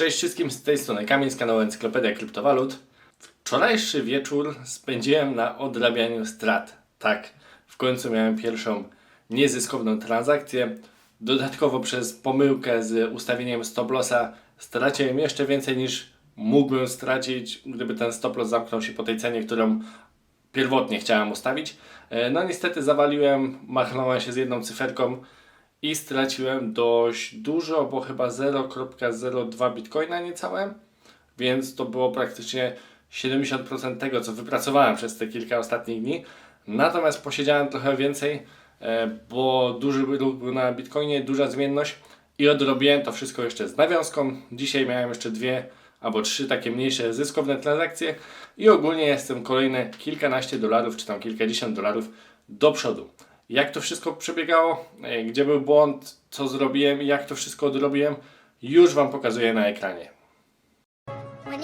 Cześć wszystkim, z tej strony Kamil z kanału Encyklopedia Kryptowalut. Wczorajszy wieczór spędziłem na odrabianiu strat. Tak, w końcu miałem pierwszą niezyskowną transakcję. Dodatkowo przez pomyłkę z ustawieniem stop lossa straciłem jeszcze więcej niż mógłbym stracić, gdyby ten stop loss zamknął się po tej cenie, którą pierwotnie chciałem ustawić. E, No niestety zawaliłem, machnąłem się z jedną cyferką i straciłem dość dużo, bo chyba 0.02 bitcoina niecałe, więc to było praktycznie 70% tego, co wypracowałem przez te kilka ostatnich dni. Natomiast posiedziałem trochę więcej, e, bo duży ruch był na bitcoinie, duża zmienność i odrobiłem to wszystko jeszcze z nawiązką. Dzisiaj miałem jeszcze dwie albo trzy takie mniejsze zyskowne transakcje i ogólnie jestem kolejne kilkanaście dolarów czy tam kilkadziesiąt dolarów do przodu. Jak to wszystko przebiegało, e, gdzie był błąd, co zrobiłem i jak to wszystko odrobiłem, już Wam pokazuję na ekranie. No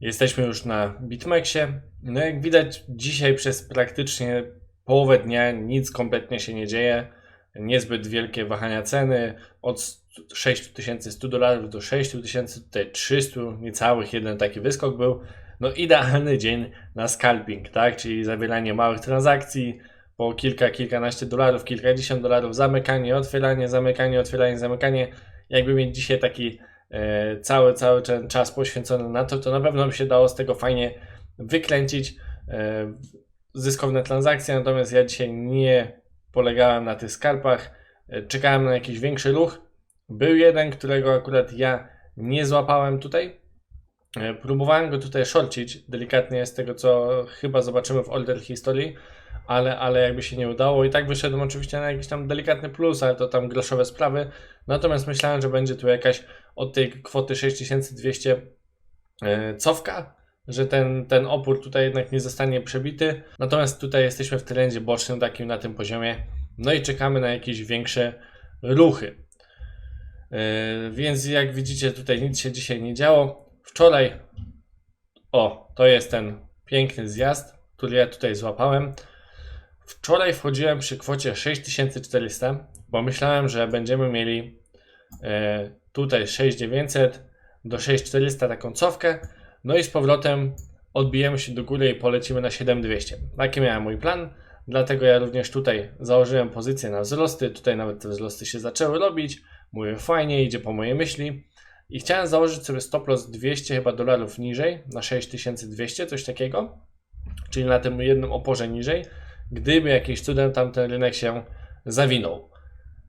Jesteśmy już na BitMEXie. No jak widać, dzisiaj przez praktycznie połowę dnia nic kompletnie się nie dzieje. Niezbyt wielkie wahania ceny od 6100 dolarów do 6000, tutaj 300, niecałych jeden taki wyskok był. No idealny dzień na scalping, tak? Czyli zawieranie małych transakcji po kilka, kilkanaście dolarów, kilkadziesiąt dolarów, zamykanie, otwieranie, zamykanie, otwieranie, zamykanie. Jakby mieć dzisiaj taki e, cały, cały ten czas poświęcony na to, to na pewno by się dało z tego fajnie wykręcić e, zyskowne transakcje, natomiast ja dzisiaj nie polegałem na tych skarpach, e, czekałem na jakiś większy ruch. Był jeden, którego akurat ja nie złapałem tutaj. E, Próbowałem go tutaj shorcić delikatnie z tego, co chyba zobaczymy w order historii, ale, ale jakby się nie udało. I tak wyszedłem oczywiście na jakiś tam delikatny plus, ale to tam groszowe sprawy. Natomiast myślałem, że będzie tu jakaś od tej kwoty 6200 e, cofka, że ten, ten opór tutaj jednak nie zostanie przebity. Natomiast tutaj jesteśmy w trendzie bocznym takim na tym poziomie. No i czekamy na jakieś większe ruchy. Yy, Więc jak widzicie, tutaj nic się dzisiaj nie działo. Wczoraj, o, to jest ten piękny zjazd, który ja tutaj złapałem. Wczoraj wchodziłem przy kwocie 6400, bo myślałem, że będziemy mieli e, tutaj 6900 do 6400 taką cofkę, no i z powrotem odbijemy się do góry i polecimy na 7200. Taki miałem mój plan, dlatego ja również tutaj założyłem pozycję na wzrosty, tutaj nawet te wzrosty się zaczęły robić, mówię fajnie, idzie po mojej myśli i chciałem założyć sobie stop loss 200 chyba dolarów niżej, na 6200, coś takiego, czyli na tym jednym oporze niżej, gdyby jakimś cudem tamten rynek się zawinął.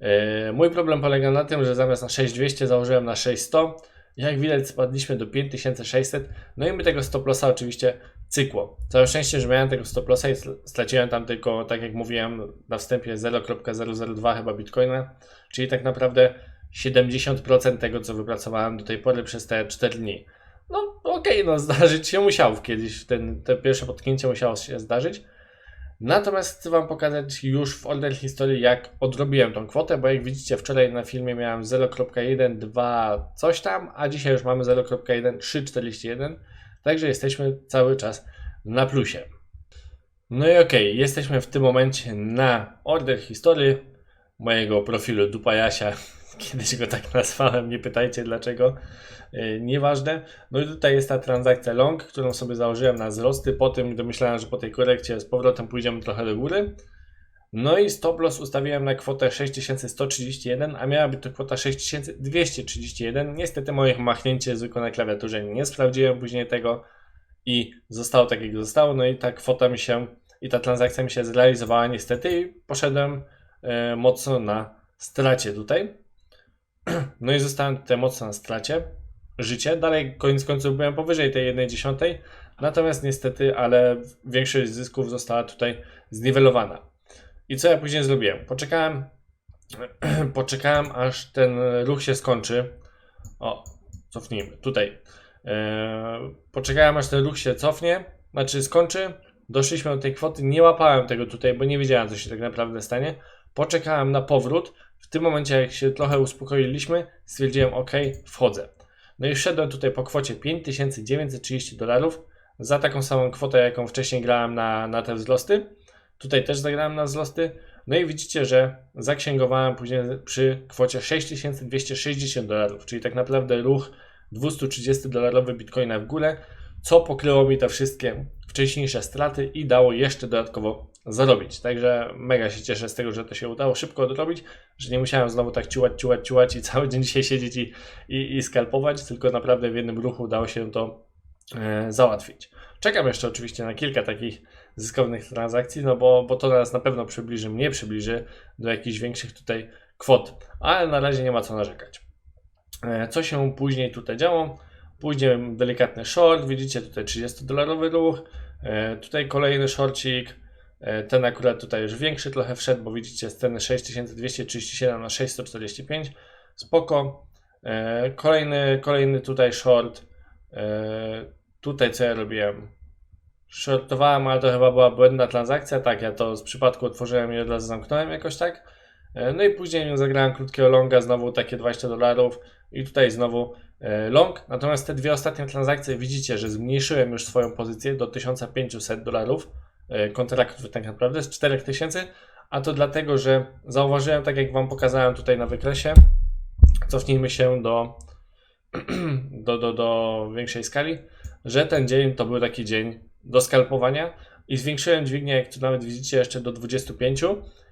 Yy, Mój problem polega na tym, że zamiast na 6200 założyłem na 6100. Jak widać spadliśmy do 5600. No i my tego stop lossa oczywiście cykło. Całe szczęście, że miałem tego stop lossa i str- straciłem tam tylko, tak jak mówiłem na wstępie 0.002 chyba bitcoina, czyli tak naprawdę 70% tego, co wypracowałem do tej pory przez te 4 dni. No okej, no zdarzyć się musiało kiedyś, ten, te pierwsze potknięcie musiało się zdarzyć. Natomiast chcę Wam pokazać już w order historii, jak odrobiłem tą kwotę, bo jak widzicie, wczoraj na filmie miałem 0.12 coś tam, a dzisiaj już mamy 0.1341, także jesteśmy cały czas na plusie. No i okej, jesteśmy w tym momencie na order historii mojego profilu Dupa Jasia. Kiedyś go tak nazwałem, nie pytajcie dlaczego. Yy, nieważne. No i tutaj jest ta transakcja long, którą sobie założyłem na wzrosty po tym, gdy myślałem, że po tej korekcie z powrotem pójdziemy trochę do góry. No i stop loss ustawiłem na kwotę 6131, a miała być to kwota 6231. Niestety moje machnięcie zwykłe na klawiaturze nie sprawdziłem później tego i zostało tak jak zostało. No i ta kwota mi się i ta transakcja mi się zrealizowała niestety i poszedłem e, mocno na stracie tutaj. No i zostałem tutaj mocno na stracie życie. Dalej koniec końców byłem powyżej tej 1,10, natomiast niestety, ale większość zysków została tutaj zniwelowana. I co ja później zrobiłem? Poczekałem, poczekałem aż ten ruch się skończy. O, cofnijmy, tutaj. Eee, poczekałem aż ten ruch się cofnie, znaczy skończy. Doszliśmy do tej kwoty, nie łapałem tego tutaj, bo nie wiedziałem, co się tak naprawdę stanie. Poczekałem na powrót. W tym momencie, jak się trochę uspokoiliśmy, stwierdziłem, ok, wchodzę. No i wszedłem tutaj po kwocie 5930 dolarów za taką samą kwotę, jaką wcześniej grałem na, na te wzrosty. Tutaj też zagrałem na wzrosty. No i widzicie, że zaksięgowałem później przy kwocie 6260 dolarów, czyli tak naprawdę ruch 230 dolarowy bitcoina w górę, co pokryło mi te wszystkie wcześniejsze straty i dało jeszcze dodatkowo zarobić. Także mega się cieszę z tego, że to się udało szybko odrobić, że nie musiałem znowu tak ciułać, ciułać, ciułać i cały dzień dzisiaj siedzieć i, i, i skalpować, tylko naprawdę w jednym ruchu udało się to e, załatwić. Czekam jeszcze oczywiście na kilka takich zyskownych transakcji, no bo, bo to nas na pewno przybliży, mnie przybliży do jakichś większych tutaj kwot, ale na razie nie ma co narzekać. E, Co się później tutaj działo? Później delikatny short, widzicie tutaj 30-dolarowy ruch, e, tutaj kolejny shortcik, e, ten akurat tutaj już większy trochę wszedł, bo widzicie z ceny 6237 na 645, spoko. E, Kolejny, kolejny tutaj short, tutaj co ja robiłem? Shortowałem, ale to chyba była błędna transakcja, tak, ja to z przypadku otworzyłem i od razu zamknąłem jakoś tak. E, No i później zagrałem krótkiego longa, znowu takie 20 dolarów i tutaj znowu e, long. Natomiast te dwie ostatnie transakcje widzicie, że zmniejszyłem już swoją pozycję do 1500 dolarów. E, kontraktów tak naprawdę z 4000, a to dlatego, że zauważyłem, tak jak Wam pokazałem tutaj na wykresie, cofnijmy się do, do, do, do większej skali, że ten dzień to był taki dzień do skalpowania i zwiększyłem dźwignię, jak tu nawet widzicie, jeszcze do 25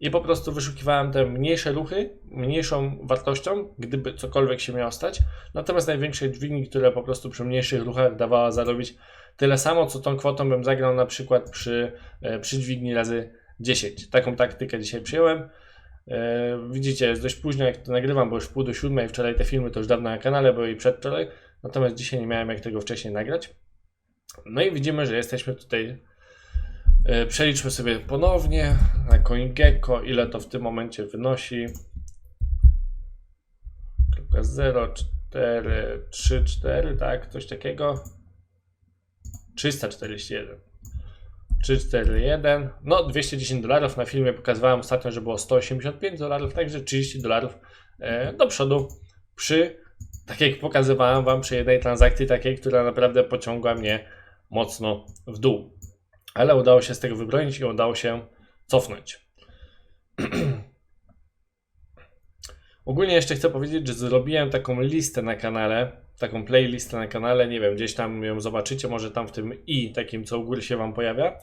i po prostu wyszukiwałem te mniejsze ruchy, mniejszą wartością, gdyby cokolwiek się miało stać, natomiast największej dźwigni, które po prostu przy mniejszych ruchach dawała zarobić tyle samo, co tą kwotą bym zagrał na przykład przy, e, przy dźwigni razy 10. Taką taktykę dzisiaj przyjąłem. E, Widzicie, jest dość późno jak to nagrywam, bo już pół do siódmej, wczoraj te filmy to już dawno na kanale były i przedwczoraj, natomiast dzisiaj nie miałem jak tego wcześniej nagrać. No i widzimy, że jesteśmy tutaj. E, Przeliczmy sobie ponownie na CoinGecko, ile to w tym momencie wynosi. 0, 4, 3, 4, tak, coś takiego. 341. 341, no 210 dolarów. Na filmie pokazywałem ostatnio, że było 185 dolarów, także 30 dolarów e, do przodu przy, tak jak pokazywałem Wam, przy jednej transakcji takiej, która naprawdę pociągła mnie mocno w dół. Ale udało się z tego wybronić i udało się cofnąć. Ogólnie jeszcze chcę powiedzieć, że zrobiłem taką listę na kanale, taką playlistę na kanale, nie wiem, gdzieś tam ją zobaczycie, może tam w tym i takim, co u góry się Wam pojawia.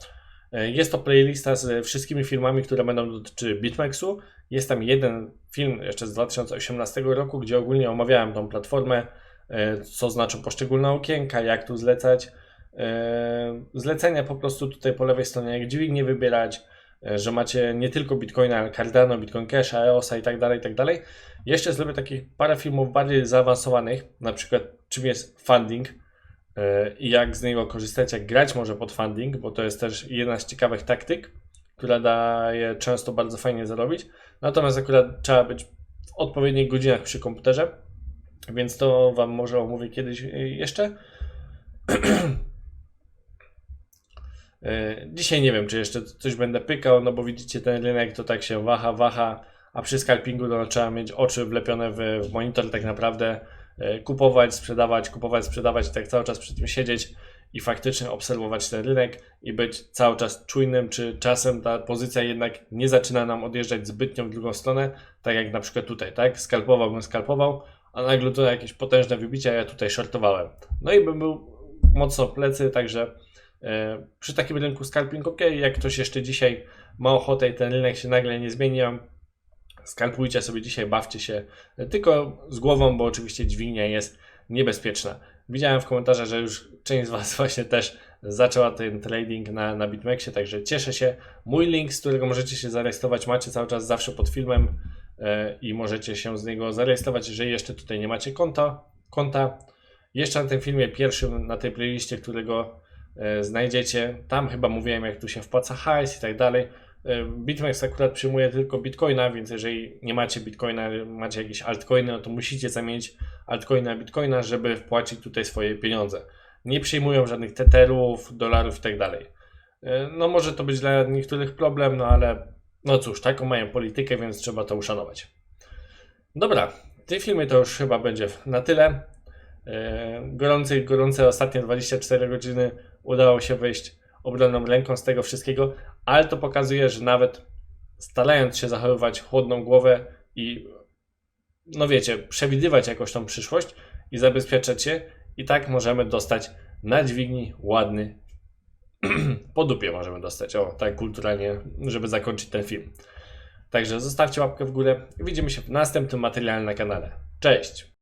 E, Jest to playlista z wszystkimi filmami, które będą dotyczyły BitMEXu. Jest tam jeden film jeszcze z 2018 roku, gdzie ogólnie omawiałem tą platformę, e, co znaczą poszczególne okienka, jak tu zlecać. E, Zlecenia po prostu tutaj po lewej stronie, jak dźwignię wybierać, e, że macie nie tylko Bitcoina, ale Cardano, Bitcoin Cash, EOSa i tak dalej, i tak dalej. Jeszcze zrobię takich parę filmów bardziej zaawansowanych, na przykład czym jest funding e, i jak z niego korzystać, jak grać może pod funding, bo to jest też jedna z ciekawych taktyk, która daje często bardzo fajnie zarobić. Natomiast akurat trzeba być w odpowiednich godzinach przy komputerze, więc to Wam może omówię kiedyś jeszcze. E, Dzisiaj nie wiem, czy jeszcze coś będę pykał, no bo widzicie, ten rynek to tak się waha, waha, a przy scalpingu no, trzeba mieć oczy wlepione w, monitor tak naprawdę, e, kupować, sprzedawać, kupować, sprzedawać, tak cały czas przy tym siedzieć i faktycznie obserwować ten rynek i być cały czas czujnym, czy czasem ta pozycja jednak nie zaczyna nam odjeżdżać zbytnio w drugą stronę, tak jak na przykład tutaj, tak? Skalpowałbym, skalpował, a nagle to jakieś potężne wybicie, a ja tutaj shortowałem. No i bym był mocno w plecy, także e, przy takim rynku scalping ok, jak ktoś jeszcze dzisiaj ma ochotę i ten rynek się nagle nie zmieni, skalpujcie sobie dzisiaj, bawcie się, e, tylko z głową, bo oczywiście dźwignia jest niebezpieczna. Widziałem w komentarzach, że już część z Was właśnie też zaczęła ten trading na, na BitMEXie, także cieszę się. Mój link, z którego możecie się zarejestrować, macie cały czas zawsze pod filmem e, i możecie się z niego zarejestrować, jeżeli jeszcze tutaj nie macie konta. konta. Jeszcze na tym filmie pierwszym, na tej playliście, którego e, znajdziecie, tam chyba mówiłem, jak tu się wpłaca hajs i tak dalej. E, BitMEX akurat przyjmuje tylko Bitcoina, więc jeżeli nie macie Bitcoina, macie jakieś altcoiny, no to musicie zamienić altcoina na Bitcoina, żeby wpłacić tutaj swoje pieniądze. Nie przyjmują żadnych tetherów, dolarów i tak dalej. E, No może to być dla niektórych problem, no ale no cóż, taką mają politykę, więc trzeba to uszanować. Dobra, w tej filmie to już chyba będzie na tyle. E, Gorące, gorące ostatnie 24 godziny udało się wyjść obronną ręką z tego wszystkiego, ale to pokazuje, że nawet starając się zachowywać chłodną głowę i no wiecie, przewidywać jakoś tą przyszłość i zabezpieczać się i tak możemy dostać na dźwigni ładny po dupie możemy dostać, o tak kulturalnie, żeby zakończyć ten film. Także zostawcie łapkę w górę i widzimy się w następnym materiale na kanale. Cześć!